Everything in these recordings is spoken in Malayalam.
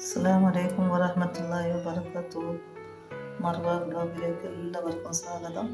അസ്സാം വലൈക്കും വരഹമത്തല്ലാഹി വബർക്കത്തു മർവ ബ്ലോഗിലേക്ക് എല്ലാവർക്കും സ്വാഗതം.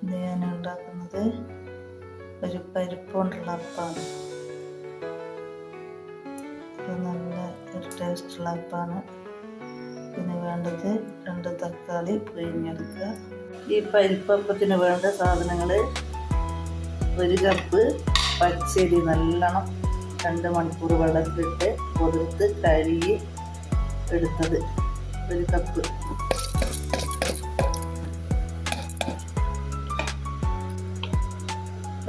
ഇന്ന് ഞാൻ ഉണ്ടാക്കുന്നത് ഒരു പരിപ്പ് കൊണ്ടുള്ള അപ്പാണ് നല്ല ഒരു ടേസ്റ്റുള്ള അപ്പാണ്. പിന്നെ വേണ്ടത് രണ്ട് തക്കാളി പിഴിഞ്ഞെടുക്കുക ഈ പരിപ്പപ്പത്തിന് വേണ്ട സാധനങ്ങൾ ഒരു കപ്പ് പച്ചരി നല്ലോണം രണ്ട് മണിക്കൂർ വെള്ളത്തിലിട്ട് കൊതിർത്ത് കഴുകി എടുത്തത്. ഒരു കപ്പ്.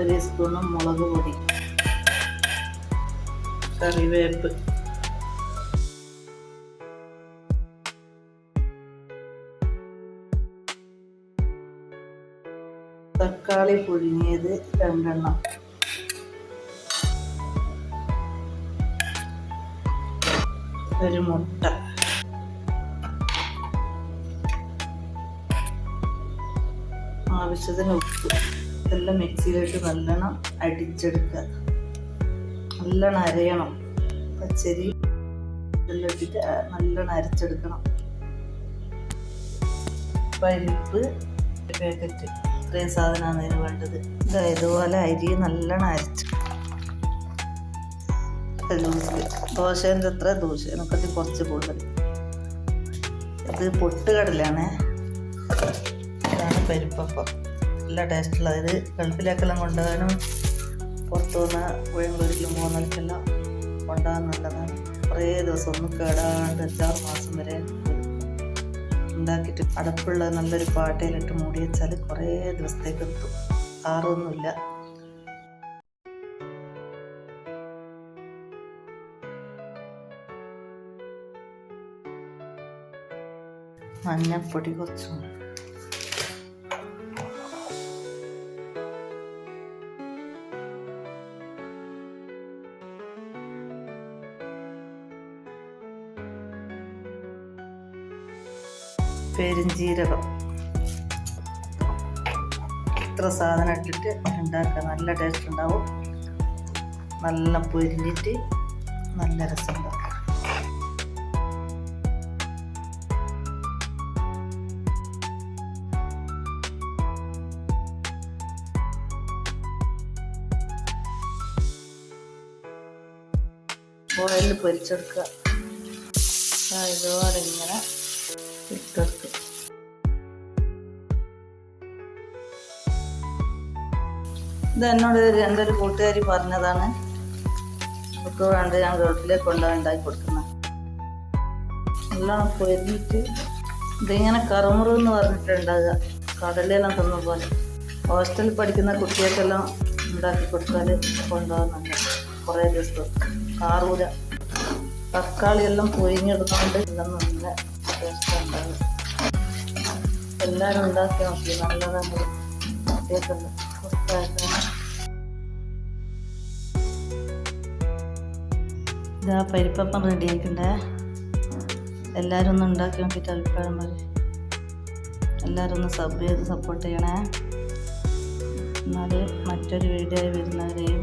ഒരു സ്പൂണും മുളക് പൊടി. കറിവേപ്പ്. തക്കാളി പുഴുങ്ങിയത് രണ്ടെണ്ണം. ഒരു മുട്ട. ആവശ്യത്തിന് ഉപ്പ്. ഇതെല്ലാം മിക്സിയിലിട്ട് നല്ലോണം അടിച്ചെടുക്കുക. നല്ലോണം അരയണം. പച്ചരി ഇതെല്ലാം ഇട്ടിട്ട് നല്ലോണം അരച്ചെടുക്കണം. പരിപ്പ് പാക്കറ്റ് ഇത്രയും സാധനമാണ് അതിന് വേണ്ടത്. ഇതാ ഇതുപോലെ അരി നല്ലോണം അരച്ച്. ലൂസിൽ ദോശേന്റെ അത്ര ദോശേനെക്കാട്ടി കുറച്ച് കൂടുതൽ. ഇത് പൊട്ടുകടലാണ് ഇതാണ് പരിപ്പപ്പം. നല്ല ടേസ്റ്റുള്ള ഇത് ഗൾഫിലേക്കെല്ലാം കൊണ്ടുപോകാനും പുറത്തു നിന്ന് പുഴങ്കൂരിലും പോകുന്നവർക്കെല്ലാം കൊണ്ടുപോകാൻ നല്ലതാണ്. കുറേ ദിവസം ഒന്നും കേടാണ്ട് എല്ലാ മാസം വരെ ഉണ്ടാക്കിയിട്ട് അടപ്പുള്ള നല്ലൊരു പാട്ടയിലിട്ട് മൂടി വെച്ചാൽ കുറേ ദിവസത്തേക്ക് എത്തും. ആറൊന്നുമില്ല. മഞ്ഞപ്പൊടി കുറച്ചും പെരുംജീരകം ഇത്ര സാധനം ഇട്ടിട്ട് ഉണ്ടാക്കുക നല്ല ടേസ്റ്റ് ഉണ്ടാവും. നല്ല പൊരിഞ്ഞിട്ട് നല്ല രസം ഓയിലിൽ പൊരിച്ചെടുക്കുക. ഇതുപോലെ ഇങ്ങനെ ഇട്ടെടുക്കുക ഇത് എന്നോട് എന്റെ ഒരു കൂട്ടുകാരി പറഞ്ഞതാണ്. ഒക്കെ വേണ്ട ഞാൻ ഗൾഫിലേക്ക് കൊണ്ടുപോയി ഉണ്ടാക്കി കൊടുക്കുന്നത്. നല്ലോണം പൊരിഞ്ഞിട്ട് ഇതിങ്ങനെ കറുമുറു എന്ന് പറഞ്ഞിട്ടുണ്ടാകുക കടലെല്ലാം തന്ന പോലെ ഹോസ്റ്റലിൽ പഠിക്കുന്ന കുട്ടികൾക്കെല്ലാം ഉണ്ടാക്കി കൊടുത്താൽ കൊണ്ടുപോകുന്നുണ്ട് കുറേ ദിവസം. കാറൂല തക്കാളി എല്ലാം പൊരിഞ്ഞിടുന്നതുകൊണ്ട് എല്ലാം നല്ല ടേസ്റ്റ് ഉണ്ടാകും എല്ലാവരും ഉണ്ടാക്കി നോക്കി. നല്ലതാണ്. പരിപ്പം കൊടുത്താൽ ഇതാ പരിപ്പപ്പം റെഡി ആയിക്കണ്ടേ എല്ലാവരും ഒന്ന് ഉണ്ടാക്കി നോക്കിയിട്ട് അഭിപ്രായം പറയും. എല്ലാവരും ഒന്ന് സബ് ചെയ്ത് സപ്പോർട്ട് ചെയ്യണേ. എന്നാൽ മറ്റൊരു വീഡിയോ വരുന്നവരെയും